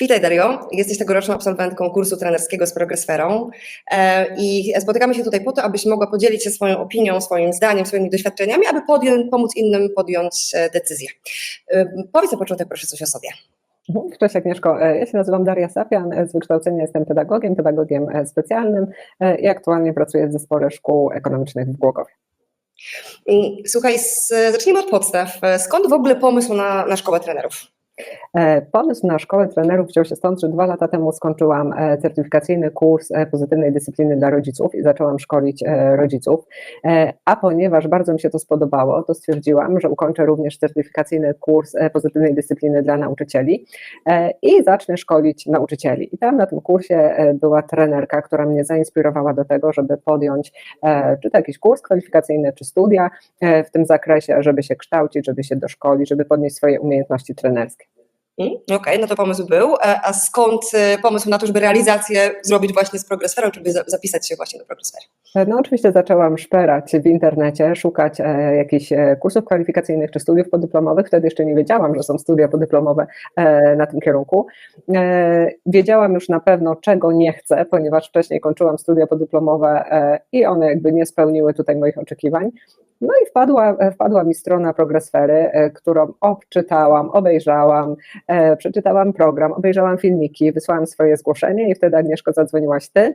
Witaj Dario, jesteś tegoroczną absolwentką kursu trenerskiego z Progresferą e, i spotykamy się tutaj po to, abyś mogła podzielić się swoją opinią, swoim zdaniem, swoimi doświadczeniami, aby podjąć, pomóc innym podjąć e, decyzję. E, Powiedz na początek proszę coś o sobie. Mhm. Cześć Agnieszko, ja się nazywam Daria Sapian, z wykształcenia jestem pedagogiem, pedagogiem specjalnym i aktualnie pracuję w zespole szkół ekonomicznych w Głogowie. Słuchaj, zacznijmy od podstaw. Skąd w ogóle pomysł na, na szkołę trenerów? E, Pomysł na szkołę trenerów wziął się stąd, że dwa lata temu skończyłam e, certyfikacyjny kurs e, pozytywnej dyscypliny dla rodziców i zaczęłam szkolić rodziców. A ponieważ bardzo mi się to spodobało, to stwierdziłam, że ukończę również certyfikacyjny kurs pozytywnej dyscypliny dla nauczycieli i zacznę szkolić nauczycieli. I tam na tym kursie była trenerka, która mnie zainspirowała do tego, żeby podjąć czy to jakiś kurs kwalifikacyjny, czy studia w tym zakresie, żeby się kształcić, żeby się doszkolić, żeby podnieść swoje umiejętności trenerskie. Mm, Okej, no to pomysł był. E, A skąd e, pomysł na to, żeby realizację zrobić właśnie z Progresferą, żeby za- zapisać się właśnie do Progresfery? No oczywiście zaczęłam szperać w internecie, szukać e, jakichś e, kursów kwalifikacyjnych czy studiów podyplomowych. Wtedy jeszcze nie wiedziałam, że są studia podyplomowe e, na tym kierunku. E, wiedziałam już na pewno, czego nie chcę, ponieważ wcześniej kończyłam studia podyplomowe e, i one jakby nie spełniły tutaj moich oczekiwań. No i wpadła, e, wpadła mi strona Progresfery, e, którą obczytałam, obejrzałam, e, przeczytałam program, obejrzałam filmiki, wysłałam swoje zgłoszenie i wtedy Agnieszko zadzwoniłaś ty.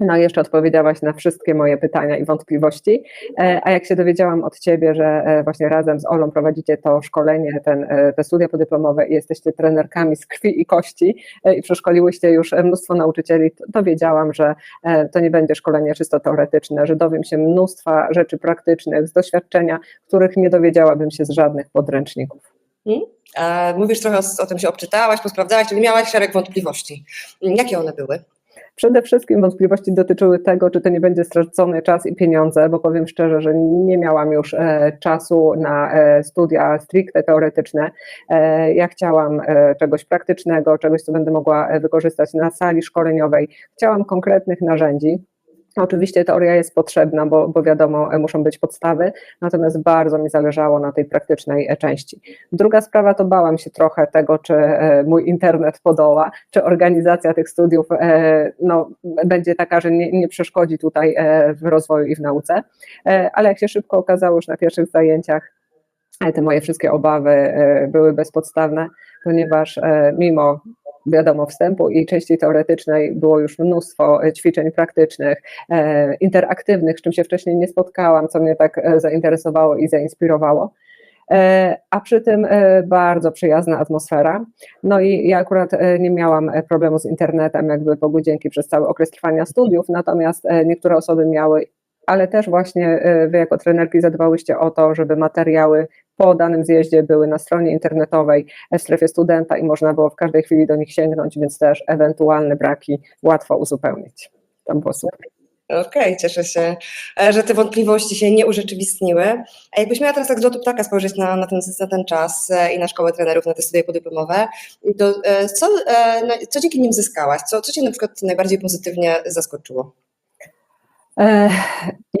No i jeszcze odpowiedziałaś na wszystkie moje pytania i wątpliwości. E, A jak się dowiedziałam od Ciebie, że e, właśnie razem z Olą prowadzicie to szkolenie, ten, e, te studia podyplomowe i jesteście trenerkami z krwi i kości i przeszkoliłyście już mnóstwo nauczycieli, to, wiedziałam, że to nie będzie szkolenie czysto teoretyczne, że dowiem się mnóstwa rzeczy praktycznych z doświadczenia, których nie dowiedziałabym się z żadnych podręczników. Mm? E, Mówisz trochę o, o tym, się obczytałaś, posprawdzałaś, czyli miałaś szereg wątpliwości. Mm, Jakie one były? Przede wszystkim wątpliwości dotyczyły tego, czy to nie będzie stracony czas i pieniądze, bo powiem szczerze, że nie miałam już e, czasu na e, studia stricte teoretyczne. E, ja chciałam czegoś praktycznego, czegoś, co będę mogła wykorzystać na sali szkoleniowej. Chciałam konkretnych narzędzi. Oczywiście teoria jest potrzebna, bo, bo wiadomo, e, muszą być podstawy, natomiast bardzo mi zależało na tej praktycznej e, części. Druga sprawa to bałam się trochę tego, czy e, mój internet podoła, czy organizacja tych studiów no, będzie taka, że nie, nie przeszkodzi tutaj w rozwoju i w nauce, ale jak się szybko okazało już na pierwszych zajęciach, te moje wszystkie obawy były bezpodstawne, ponieważ mimo wiadomo, wstępu i części teoretycznej było już mnóstwo e, ćwiczeń praktycznych, e, interaktywnych, z czym się wcześniej nie spotkałam, co mnie tak e, zainteresowało i zainspirowało. A przy tym bardzo przyjazna atmosfera. No i ja akurat nie miałam problemu z internetem, jakby Bogu dzięki przez cały okres trwania studiów, natomiast niektóre osoby miały, ale też właśnie e, wy jako trenerki zadbałyście o to, żeby materiały po danym zjeździe były na stronie internetowej w strefie studenta i można było w każdej chwili do nich sięgnąć, więc też ewentualne braki łatwo uzupełnić. To było super. Okej, cieszę się, e, że te wątpliwości się nie urzeczywistniły. A jakbyś miała teraz tak z lotu ptaka spojrzeć na, na, ten, na ten czas e, i na szkołę trenerów, na te studia podyplomowe, to e, co, e, co dzięki nim zyskałaś? Co, co Cię na przykład najbardziej pozytywnie zaskoczyło?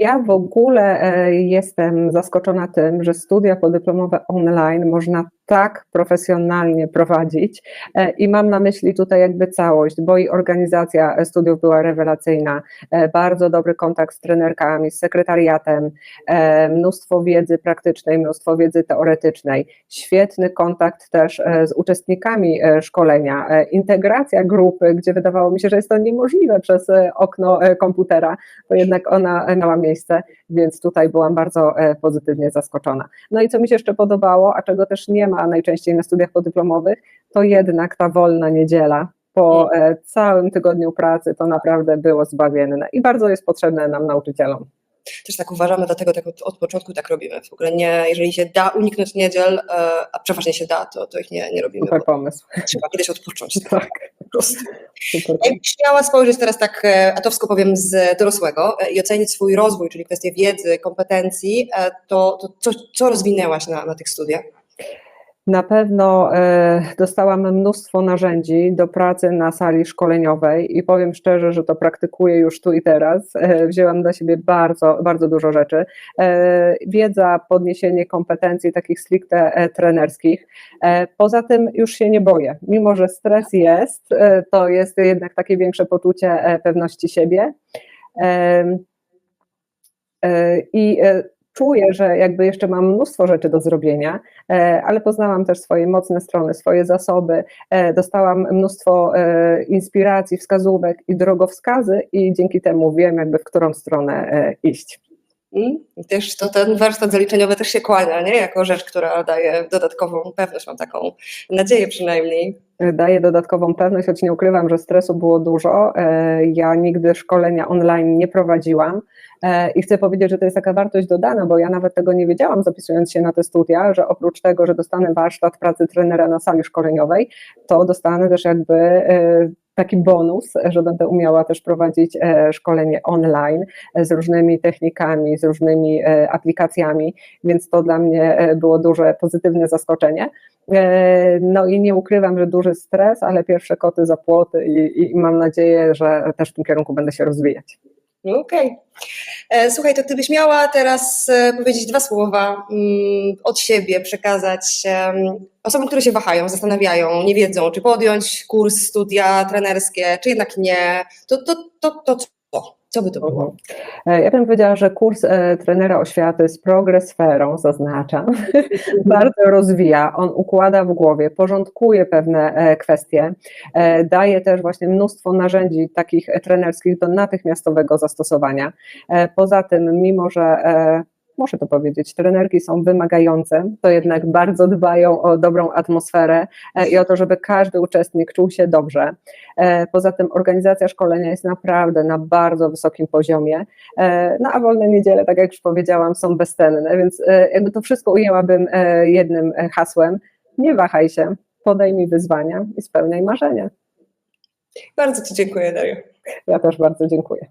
Ja w ogóle e, jestem zaskoczona tym, że studia podyplomowe online można tak profesjonalnie prowadzić. E, i mam na myśli tutaj jakby całość, bo i organizacja studiów była rewelacyjna, e, bardzo dobry kontakt z trenerkami, z sekretariatem, e, mnóstwo wiedzy praktycznej, mnóstwo wiedzy teoretycznej, świetny kontakt też z uczestnikami szkolenia, integracja grupy, gdzie wydawało mi się, że jest to niemożliwe przez okno komputera, to jednak ona miała miejsce, więc tutaj byłam bardzo pozytywnie zaskoczona. No i co mi się jeszcze podobało, a czego też nie ma najczęściej na studiach podyplomowych, to jednak ta wolna niedziela. Po e, całym tygodniu pracy to naprawdę było zbawienne i bardzo jest potrzebne nam nauczycielom. Też tak uważamy, dlatego tak od, od początku tak robimy. W ogóle nie, jeżeli się da uniknąć niedziel, e, a przeważnie się da, to, to ich nie, nie robimy. Super pomysł. trzeba kiedyś odpocząć. Tak, Po prostu. Jakbyś miała spojrzeć teraz tak e, atowsko powiem z dorosłego i ocenić swój rozwój, czyli kwestię wiedzy, kompetencji, to, to co, co rozwinęłaś na, na tych studiach? Na pewno e, dostałam mnóstwo narzędzi do pracy na sali szkoleniowej i powiem szczerze, że to praktykuję już tu i teraz. E, wzięłam dla siebie bardzo, bardzo dużo rzeczy. E, wiedza, podniesienie kompetencji takich stricte trenerskich. Poza tym już się nie boję. Mimo, że stres jest, to jest jednak takie większe poczucie pewności siebie. I czuję, że jakby jeszcze mam mnóstwo rzeczy do zrobienia, e, ale poznałam też swoje mocne strony, swoje zasoby, e, dostałam mnóstwo e, inspiracji, wskazówek i drogowskazy i dzięki temu wiem jakby w którą stronę iść. I Też to ten warsztat zaliczeniowy też się kłania, nie? Jako rzecz, która daje dodatkową pewność, mam taką nadzieję przynajmniej. Daje dodatkową pewność, choć nie ukrywam, że stresu było dużo. E, Ja nigdy szkolenia online nie prowadziłam e, i chcę powiedzieć, że to jest taka wartość dodana, bo ja nawet tego nie wiedziałam, zapisując się na te studia, że oprócz tego, że dostanę warsztat pracy trenera na sali szkoleniowej, to dostanę też jakby e, taki bonus, że będę umiała też prowadzić e, szkolenie online e, z różnymi technikami, z różnymi e, aplikacjami, więc to dla mnie było duże pozytywne zaskoczenie. No i nie ukrywam, że duży stres, ale pierwsze koty za płoty i, i mam nadzieję, że też w tym kierunku będę się rozwijać. Okej. E, Słuchaj, to gdybyś miała teraz e, powiedzieć dwa słowa mm, od siebie, przekazać osobom, które się wahają, zastanawiają, nie wiedzą, czy podjąć kurs, studia trenerskie, czy jednak nie, to, to, to, to co? By to było? E, Ja bym powiedziała, że kurs e, trenera oświaty z progresferą, zaznaczam, bardzo rozwija. On układa w głowie, porządkuje pewne e, kwestie, e, daje też właśnie mnóstwo narzędzi takich trenerskich do natychmiastowego zastosowania. E, Poza tym, mimo że e, muszę to powiedzieć, trenerki są wymagające, to jednak bardzo dbają o dobrą atmosferę e, i o to, żeby każdy uczestnik czuł się dobrze. E, Poza tym organizacja szkolenia jest naprawdę na bardzo wysokim poziomie. E, No a wolne niedziele, tak jak już powiedziałam, są bezcenne, więc jakby to wszystko ujęłabym jednym hasłem. Nie wahaj się, podejmij wyzwania i spełniaj marzenia. Bardzo Ci dziękuję, Dario. Ja też bardzo dziękuję.